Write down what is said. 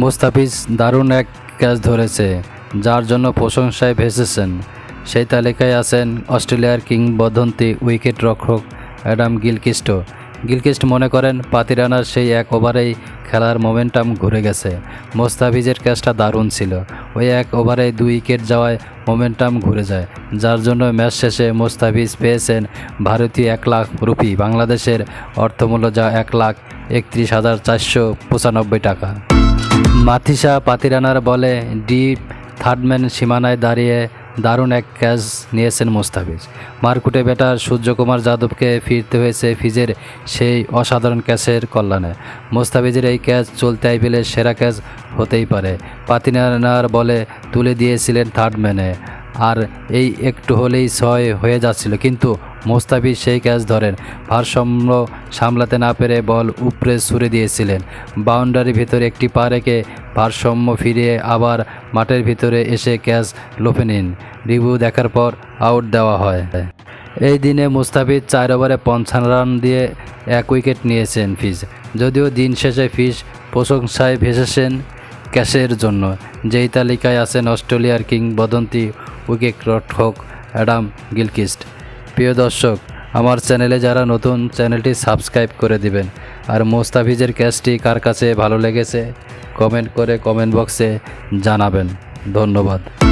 মুস্তাফিজ দারুণ এক ক্যাচ ধরেছে, যার জন্য প্রশংসায় ভেসেছেন। সেই তালিকায় আছেন অস্ট্রেলিয়ার কিংবদন্তি উইকেট রক্ষক অ্যাডাম গিলকিস্ট গিলকিস্ট মনে করেন পাতিরানার সেই এক ওভারেই খেলার মোমেন্টাম ঘুরে গেছে। মোস্তাফিজের ক্যাচটা দারুণ ছিল। ওই এক ওভারে দুই উইকেট যাওয়ায় মোমেন্টাম ঘুরে যায়। যার জন্য ম্যাচ শেষে মোস্তাফিজ পেয়েছেন ভারতীয় এক লাখ রুপি, বাংলাদেশের অর্থমূল্য যা এক লাখ একত্রিশ হাজার চারশো পঁচানব্বই টাকা। মাথিসা পাতিরানার বলে, ডিপ থার্ডম্যান সীমানায় দাঁড়িয়ে দারুণ এক ক্যাচ নিয়েছেন মুস্তাফিজ। মারকুটে ব্যাটার সূর্যকুমার যাদবকে ফিরতে হয়েছে ফিজের সেই অসাধারণ ক্যাচের কল্যাণে। মুস্তাফিজের এই ক্যাচ চলতে আইপিএলের সেরা ক্যাচ হতেই পারে। পাতিনার বলে, তুলে দিয়েছিলেন থার্ডম্যানে। আর এই একটু হলেই ছয় হয়ে যাচ্ছিল। কিন্তু মোস্তাফিজ সেই ক্যাচ ধরেন। ভারসাম্য সামলাতে না পেরে বল উপরে ছুড়ে দিয়েছিলেন। বাউন্ডারির ভিতরে একটি পা রেখে ভারসাম্য ফিরিয়ে আবার মাঠের ভিতরে এসে ক্যাচ লোপে নিন। রিভিউ দেখার পর আউট দেওয়া হয়। এই দিনে মুস্তাফিজ চার ওভারে পঞ্চান্ন রান দিয়ে এক উইকেট নিয়েছেন ফিজ। যদিও দিন শেষে ফিজ প্রশংসায় ভেসেছেন ক্যাশের জন্য। যেই তালিকায় আছেন অস্ট্রেলিয়ার কিংবদন্তি উইকেট রক্ষক অ্যাডাম গিলকিস্ট। প্রিয় দর্শক, আমার চ্যানেলে যারা নতুন, চ্যানেলটি সাবস্ক্রাইব করে দিবেন। আর মোস্তাফিজের ক্যাচটি কার কাছে ভালো লেগেছে? কমেন্ট করে কমেন্ট বক্সে জানাবেন। ধন্যবাদ।